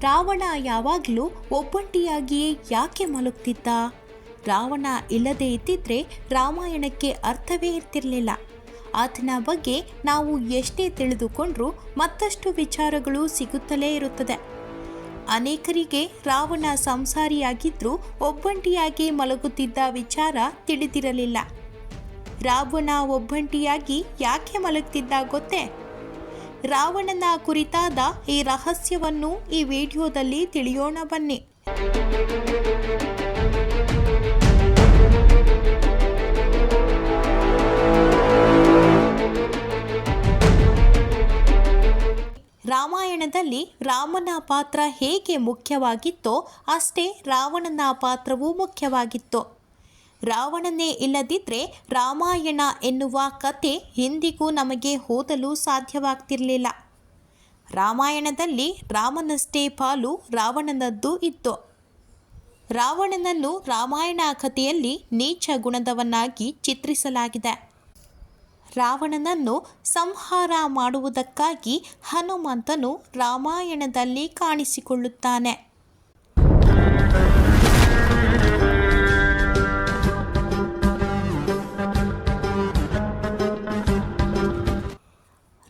ರಾವಣ ಯಾವಾಗಲೂ ಒಬ್ಬಂಟಿಯಾಗಿಯೇ ಯಾಕೆ ಮಲಗ್ತಿದ್ದ? ರಾವಣ ಇಲ್ಲದೇ ಇದ್ದಿದ್ರೆ ರಾಮಾಯಣಕ್ಕೆ ಅರ್ಥವೇ ಇರ್ತಿರಲಿಲ್ಲ. ಆತನ ಬಗ್ಗೆ ನಾವು ಎಷ್ಟೇ ತಿಳಿದುಕೊಂಡ್ರೂ ಮತ್ತಷ್ಟು ವಿಚಾರಗಳು ಸಿಗುತ್ತಲೇ ಇರುತ್ತದೆ. ಅನೇಕರಿಗೆ ರಾವಣ ಸಂಸಾರಿಯಾಗಿದ್ದರೂ ಒಬ್ಬಂಟಿಯಾಗಿ ಮಲಗುತ್ತಿದ್ದ ವಿಚಾರ ತಿಳಿದಿರಲಿಲ್ಲ. ರಾವಣ ಒಬ್ಬಂಟಿಯಾಗಿ ಯಾಕೆ ಮಲಗ್ತಿದ್ದ ಗೊತ್ತೇ? ರಾವಣನ ಕುರಿತಾದ ಈ ರಹಸ್ಯವನ್ನು ಈ ವಿಡಿಯೋದಲ್ಲಿ ತಿಳಿಯೋಣ ಬನ್ನಿ. ರಾಮಾಯಣದಲ್ಲಿ ರಾಮನ ಪಾತ್ರ ಹೇಗೆ ಮುಖ್ಯವಾಗಿತ್ತೋ ಅಷ್ಟೇ ರಾವಣನ ಪಾತ್ರವೂ ಮುಖ್ಯವಾಗಿತ್ತು. ರಾವಣನೇ ಇಲ್ಲದಿದ್ದರೆ ರಾಮಾಯಣ ಎನ್ನುವ ಕತೆ ಎಂದಿಗೂ ನಮಗೆ ಓದಲು ಸಾಧ್ಯವಾಗ್ತಿರಲಿಲ್ಲ. ರಾಮಾಯಣದಲ್ಲಿ ರಾಮನಷ್ಟೇ ಪಾಲು ರಾವಣನದ್ದು ಇತ್ತು. ರಾವಣನನ್ನು ರಾಮಾಯಣ ಕಥೆಯಲ್ಲಿ ನೀಚ ಗುಣದವನ್ನಾಗಿ ಚಿತ್ರಿಸಲಾಗಿದೆ. ರಾವಣನನ್ನು ಸಂಹಾರ ಮಾಡುವುದಕ್ಕಾಗಿ ಹನುಮಂತನು ರಾಮಾಯಣದಲ್ಲಿ ಕಾಣಿಸಿಕೊಳ್ಳುತ್ತಾನೆ.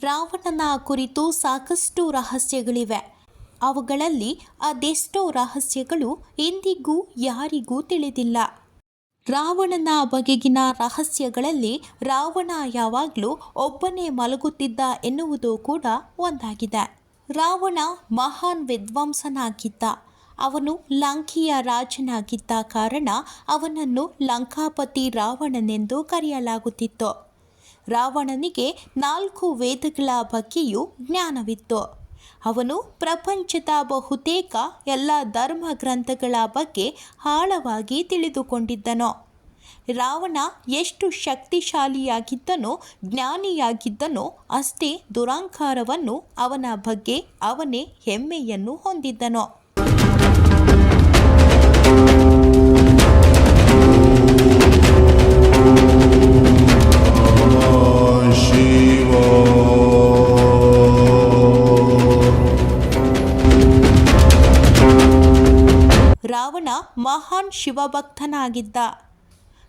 ರಾವಣನ ಕುರಿತು ಸಾಕಷ್ಟು ರಹಸ್ಯಗಳಿವೆ. ಅವುಗಳಲ್ಲಿ ಅದೆಷ್ಟೋ ರಹಸ್ಯಗಳು ಇಂದಿಗೂ ಯಾರಿಗೂ ತಿಳಿದಿಲ್ಲ. ರಾವಣನ ಬಗೆಗಿನ ರಹಸ್ಯಗಳಲ್ಲಿ ರಾವಣ ಯಾವಾಗಲೂ ಒಬ್ಬನೇ ಮಲಗುತ್ತಿದ್ದ ಎನ್ನುವುದು ಕೂಡ ಒಂದಾಗಿದೆ. ರಾವಣ ಮಹಾನ್ ವಿದ್ವಾಂಸನಾಗಿದ್ದ. ಅವನು ಲಂಕೆಯ ರಾಜನಾಗಿದ್ದ ಕಾರಣ ಅವನನ್ನು ಲಂಕಾಪತಿ ರಾವಣನೆಂದು ಕರೆಯಲಾಗುತ್ತಿತ್ತು. ರಾವಣನಿಗೆ ನಾಲ್ಕು ವೇದಗಳ ಬಗ್ಗೆಯೂ ಜ್ಞಾನವಿತ್ತು. ಅವನು ಪ್ರಪಂಚದ ಬಹುತೇಕ ಎಲ್ಲ ಧರ್ಮ ಗ್ರಂಥಗಳ ಬಗ್ಗೆ ಆಳವಾಗಿ ತಿಳಿದುಕೊಂಡಿದ್ದನು. ರಾವಣ ಎಷ್ಟು ಶಕ್ತಿಶಾಲಿಯಾಗಿದ್ದನೋ, ಜ್ಞಾನಿಯಾಗಿದ್ದನೋ, ಅಷ್ಟೇ ದುರಾಂಕಾರವನ್ನು ಅವನ ಬಗ್ಗೆ ಅವನೇ ಹೆಮ್ಮೆಯನ್ನು ಹೊಂದಿದ್ದನು. ಶಿವಭಕ್ತನಾಗಿದ್ದ.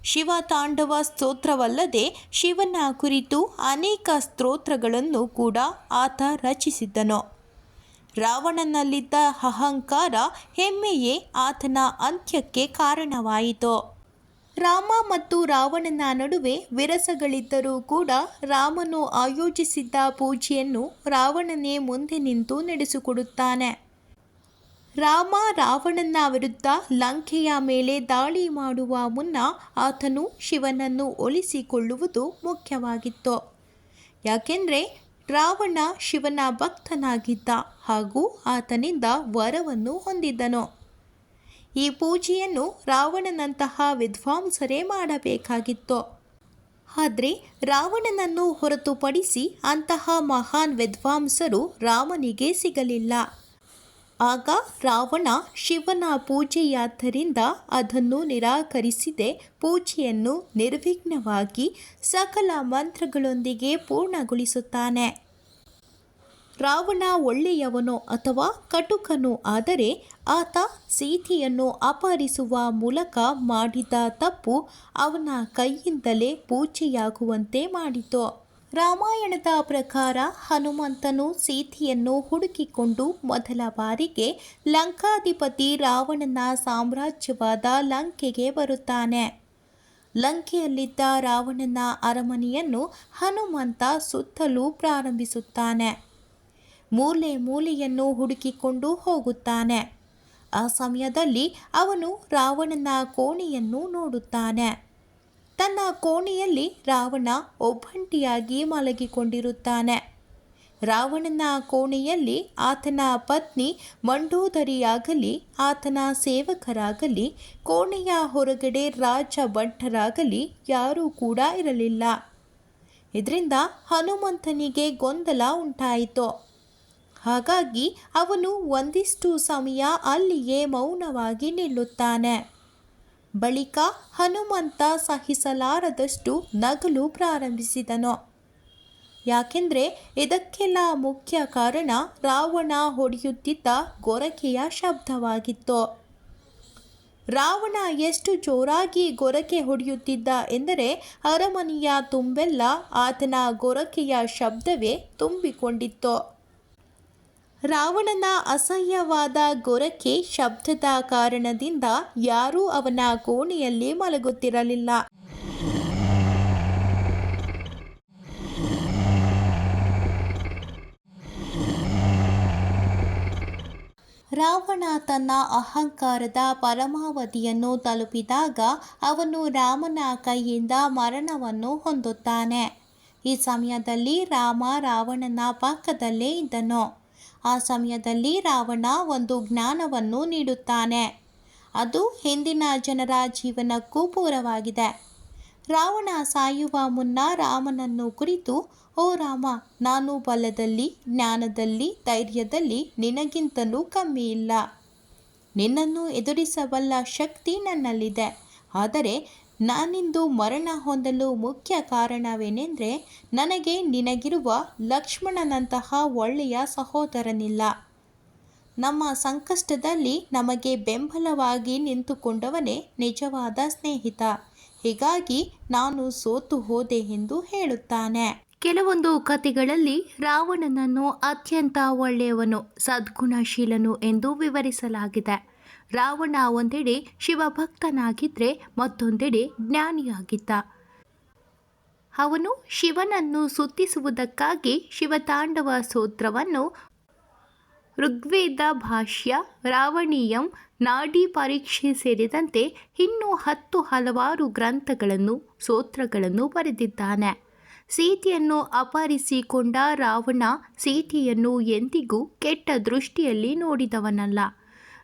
ಶಿವ ತಾಂಡವ ಸ್ತೋತ್ರವಲ್ಲದೆ ಶಿವನ ಕುರಿತು ಅನೇಕ ಸ್ತೋತ್ರಗಳನ್ನು ಕೂಡ ಆತ ರಚಿಸಿದ್ದನು. ರಾವಣನಲ್ಲಿದ್ದ ಅಹಂಕಾರ ಹೆಮ್ಮೆಯೇ ಆತನ ಅಂತ್ಯಕ್ಕೆ ಕಾರಣವಾಯಿತು. ರಾಮ ಮತ್ತು ರಾವಣನ ನಡುವೆ ವಿರಸಗಳಿದ್ದರೂ ಕೂಡ ರಾಮನು ಆಯೋಜಿಸಿದ್ದ ಪೂಜೆಯನ್ನು ರಾವಣನೇ ಮುಂದೆ ನಿಂತು ನಡೆಸಿಕೊಡುತ್ತಾನೆ. ರಾಮ ರಾವಣನ ವಿರುದ್ಧ ಲಂಕೆಯ ಮೇಲೆ ದಾಳಿ ಮಾಡುವ ಮುನ್ನ ಆತನು ಶಿವನನ್ನು ಒಲಿಸಿಕೊಳ್ಳುವುದು ಮುಖ್ಯವಾಗಿತ್ತು. ಯಾಕೆಂದರೆ ರಾವಣ ಶಿವನ ಭಕ್ತನಾಗಿದ್ದ ಹಾಗೂ ಆತನಿಂದ ವರವನ್ನು ಹೊಂದಿದ್ದನು. ಈ ಪೂಜೆಯನ್ನು ರಾವಣನಂತಹ ವಿದ್ವಾಂಸರೇ ಮಾಡಬೇಕಾಗಿತ್ತು. ಆದರೆ ರಾವಣನನ್ನು ಹೊರತುಪಡಿಸಿ ಅಂತಹ ಮಹಾನ್ ವಿದ್ವಾಂಸರು ರಾಮನಿಗೆ ಸಿಗಲಿಲ್ಲ. ಆಗ ರಾವಣ ಶಿವನ ಪೂಜೆಯಾದ್ದರಿಂದ ಅದನ್ನು ನಿರಾಕರಿಸಿದೆ. ಪೂಜೆಯನ್ನು ನಿರ್ವಿಘ್ನವಾಗಿ ಸಕಲ ಮಂತ್ರಗಳೊಂದಿಗೆ ಪೂರ್ಣಗೊಳಿಸುತ್ತಾನೆ. ರಾವಣ ಒಳ್ಳೆಯವನೋ ಅಥವಾ ಕಟುಕನೋ ಆದರೆ ಆತ ಸೀತೆಯನ್ನು ಅಪಹರಿಸುವ ಮೂಲಕ ಮಾಡಿದ ತಪ್ಪು ಅವನ ಕೈಯಿಂದಲೇ ಪೂಜೆಯಾಗುವಂತೆ ಮಾಡಿತು. ರಾಮಾಯಣದ ಪ್ರಕಾರ ಹನುಮಂತನು ಸೀತೆಯನ್ನು ಹುಡುಕಿಕೊಂಡು ಮೊದಲ ಬಾರಿಗೆ ಲಂಕಾಧಿಪತಿ ರಾವಣನ ಸಾಮ್ರಾಜ್ಯವಾದ ಲಂಕೆಗೆ ಬರುತ್ತಾನೆ. ಲಂಕೆಯಲ್ಲಿದ್ದ ರಾವಣನ ಅರಮನೆಯನ್ನು ಹನುಮಂತ ಸುತ್ತಲೂ ಪ್ರಾರಂಭಿಸುತ್ತಾನೆ. ಮೂಲೆ ಮೂಲೆಯನ್ನು ಹುಡುಕಿಕೊಂಡು ಹೋಗುತ್ತಾನೆ. ಆ ಸಮಯದಲ್ಲಿ ಅವನು ರಾವಣನ ಕೋಣೆಯನ್ನು ನೋಡುತ್ತಾನೆ. ತನ್ನ ಕೋಣೆಯಲ್ಲಿ ರಾವಣ ಒಬ್ಬಂಟಿಯಾಗಿ ಮಲಗಿಕೊಂಡಿರುತ್ತಾನೆ. ರಾವಣನ ಕೋಣೆಯಲ್ಲಿ ಆತನ ಪತ್ನಿ ಮಂಡೋದರಿಯಾಗಲಿ, ಆತನ ಸೇವಕರಾಗಲಿ, ಕೋಣೆಯ ಹೊರಗಡೆ ರಾಜ ಭಟ್ಟರಾಗಲಿ ಯಾರೂ ಕೂಡ ಇರಲಿಲ್ಲ. ಇದರಿಂದ ಹನುಮಂತನಿಗೆ ಗೊಂದಲ ಉಂಟಾಯಿತು. ಹಾಗಾಗಿ ಅವನು ಒಂದಿಷ್ಟು ಸಮಯ ಅಲ್ಲಿಯೇ ಮೌನವಾಗಿ ನಿಲ್ಲುತ್ತಾನೆ. ಬಳಿಕ ಹನುಮಂತ ಸಹಿಸಲಾರದಷ್ಟು ನಗಲು ಪ್ರಾರಂಭಿಸಿದನು. ಯಾಕೆಂದರೆ ಇದಕ್ಕೆಲ್ಲ ಮುಖ್ಯ ಕಾರಣ ರಾವಣ ಹೊಡೆಯುತ್ತಿದ್ದ ಗೊರಕೆಯ ಶಬ್ದವಾಗಿತ್ತು. ರಾವಣ ಎಷ್ಟು ಜೋರಾಗಿ ಗೊರಕೆ ಹೊಡೆಯುತ್ತಿದ್ದ ಎಂದರೆ ಅರಮನೆಯ ತುಂಬೆಲ್ಲ ಆತನ ಗೊರಕೆಯ ಶಬ್ದವೇ ತುಂಬಿಕೊಂಡಿತ್ತು. ರಾವಣನ ಅಸಹ್ಯವಾದ ಗೊರಕೆ ಶಬ್ದದ ಕಾರಣದಿಂದ ಯಾರೂ ಅವನ ಕೋಣೆಯಲ್ಲಿ ಮಲಗುತ್ತಿರಲಿಲ್ಲ. ರಾವಣ ತನ್ನ ಅಹಂಕಾರದ ಪರಮಾವಧಿಯನ್ನು ತಲುಪಿದಾಗ ಅವನು ರಾಮನ ಕೈಯಿಂದ ಮರಣವನ್ನು ಹೊಂದುತ್ತಾನೆ. ಈ ಸಮಯದಲ್ಲಿ ರಾಮ ರಾವಣನ ಪಕ್ಕದಲ್ಲೇ ಇದ್ದನು. ಆ ಸಮಯದಲ್ಲಿ ರಾವಣ ಒಂದು ಜ್ಞಾನವನ್ನು ನೀಡುತ್ತಾನೆ. ಅದು ಹಿಂದಿನ ಜನರ ಜೀವನಕ್ಕೂ ಪೂರವಾಗಿದೆ. ರಾವಣ ಸಾಯುವ ಮುನ್ನ ರಾಮನನ್ನು ಕುರಿತು, ಓ ರಾಮ, ನಾನು ಬಲದಲ್ಲಿ, ಜ್ಞಾನದಲ್ಲಿ, ಧೈರ್ಯದಲ್ಲಿ ನಿನಗಿಂತಲೂ ಕಮ್ಮಿ ಇಲ್ಲ. ನಿನ್ನನ್ನು ಎದುರಿಸಬಲ್ಲ ಶಕ್ತಿ ನನ್ನಲ್ಲಿದೆ. ಆದರೆ ನಾನಿಂದು ಮರಣ ಹೊಂದಲು ಮುಖ್ಯ ಕಾರಣವೇನೆಂದರೆ ನನಗೆ ನಿನಗಿರುವ ಲಕ್ಷ್ಮಣನಂತಹ ಒಳ್ಳೆಯ ಸಹೋದರನಿಲ್ಲ. ನಮ್ಮ ಸಂಕಷ್ಟದಲ್ಲಿ ನಮಗೆ ಬೆಂಬಲವಾಗಿ ನಿಂತುಕೊಂಡವನೇ ನಿಜವಾದ ಸ್ನೇಹಿತ. ಹೀಗಾಗಿ ನಾನು ಸೋತು ಹೋದೆ ಎಂದು ಹೇಳುತ್ತಾನೆ. ಕೆಲವೊಂದು ಕಥೆಗಳಲ್ಲಿ ರಾವಣನನ್ನು ಅತ್ಯಂತ ಒಳ್ಳೆಯವನು, ಸದ್ಗುಣಶೀಲನು ಎಂದು ವಿವರಿಸಲಾಗಿದೆ. ರಾವಣ ಒಂದೆಡೆ ಶಿವಭಕ್ತನಾಗಿದ್ದರೆ ಮತ್ತೊಂದೆಡೆ ಜ್ಞಾನಿಯಾಗಿದ್ದ. ಅವನು ಶಿವನನ್ನು ಸುತ್ತಿಸುವುದಕ್ಕಾಗಿ ಶಿವತಾಂಡವ ಸೂತ್ರವನ್ನು ಋಗ್ವೇದ ಭಾಷ್ಯ ರಾವಣೀಯಂ ನಾಡಿ ಪರೀಕ್ಷೆ ಸೇರಿದಂತೆ ಇನ್ನೂ ಹತ್ತು ಹಲವಾರು ಗ್ರಂಥಗಳನ್ನು, ಸೂತ್ರಗಳನ್ನು ಬರೆದಿದ್ದಾನೆ. ಸೀತೆಯನ್ನು ಅಪಹರಿಸಿಕೊಂಡ ರಾವಣ ಸೀತೆಯನ್ನು ಎಂದಿಗೂ ಕೆಟ್ಟ ದೃಷ್ಟಿಯಲ್ಲಿ ನೋಡಿದವನಲ್ಲ.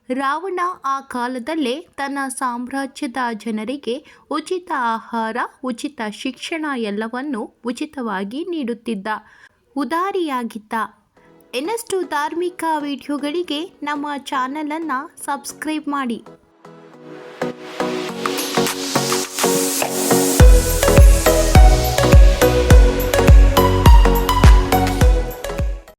ರಾವಣ ಆ ಕಾಲದಲ್ಲೇ ತನ್ನ ಸಾಮ್ರಾಜ್ಯದ ಜನರಿಗೆ ಉಚಿತ ಆಹಾರ, ಉಚಿತ ಶಿಕ್ಷಣ ಎಲ್ಲವನ್ನೂ ಉಚಿತವಾಗಿ ನೀಡುತ್ತಿದ್ದ ಉದಾರಿಯಾಗಿದ್ದ. ಇನ್ನಷ್ಟು ಧಾರ್ಮಿಕ ವಿಡಿಯೋಗಳಿಗೆ ನಮ್ಮ ಚಾನಲನ್ನು ಸಬ್ಸ್ಕ್ರೈಬ್ ಮಾಡಿ.